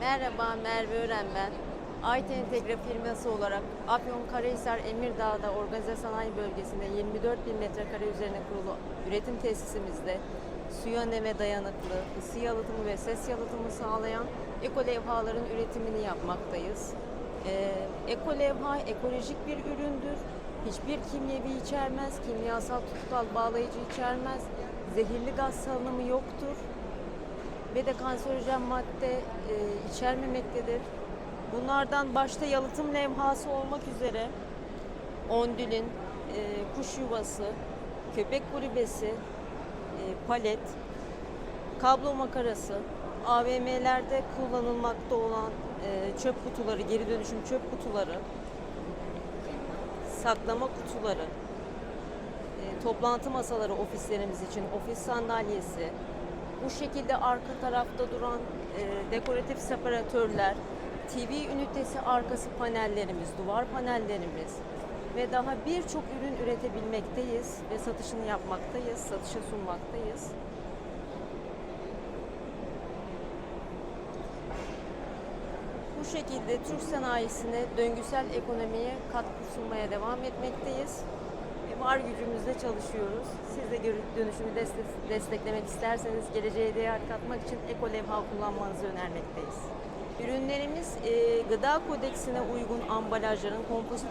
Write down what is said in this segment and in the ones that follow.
Merhaba Merve Ören ben. Ayten Entegre firması olarak Afyonkarahisar Emirdağ'da organize sanayi bölgesinde 24 bin metrekare üzerine kurulu üretim tesisimizde suya neme dayanıklı, ısı yalıtımı ve ses yalıtımı sağlayan eko levhaların üretimini yapmaktayız. Ee, eko levha ekolojik bir üründür. Hiçbir kimyevi içermez, kimyasal tutkal bağlayıcı içermez, zehirli gaz salınımı yoktur ve de kanserojen madde e, içermemektedir. Bunlardan başta yalıtım levhası olmak üzere ondülin, e, kuş yuvası, köpek kulübesi, e, palet, kablo makarası, AVM'lerde kullanılmakta olan e, çöp kutuları, geri dönüşüm çöp kutuları, saklama kutuları, e, toplantı masaları ofislerimiz için, ofis sandalyesi, bu şekilde arka tarafta duran e, dekoratif separatörler, TV ünitesi arkası panellerimiz, duvar panellerimiz ve daha birçok ürün üretebilmekteyiz ve satışını yapmaktayız, satışa sunmaktayız. Bu şekilde Türk sanayisine döngüsel ekonomiye katkı sunmaya devam etmekteyiz. Var gücümüzle çalışıyoruz. Siz de dönüşümü destek- desteklemek isterseniz geleceğe değer katmak için eko levha kullanmanızı önermekteyiz. Ürünlerimiz e, gıda kodeksine uygun ambalajların, kompozit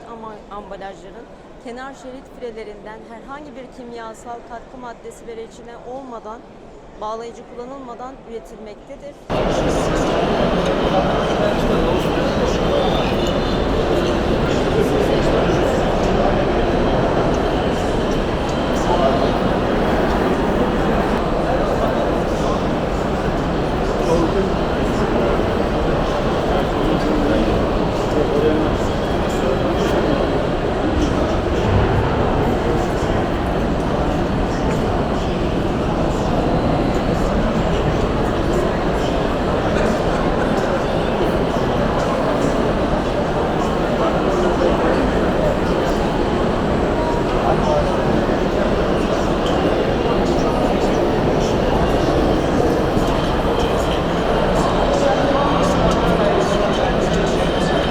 ambalajların kenar şerit firelerinden herhangi bir kimyasal katkı maddesi ve reçine olmadan bağlayıcı kullanılmadan üretilmektedir.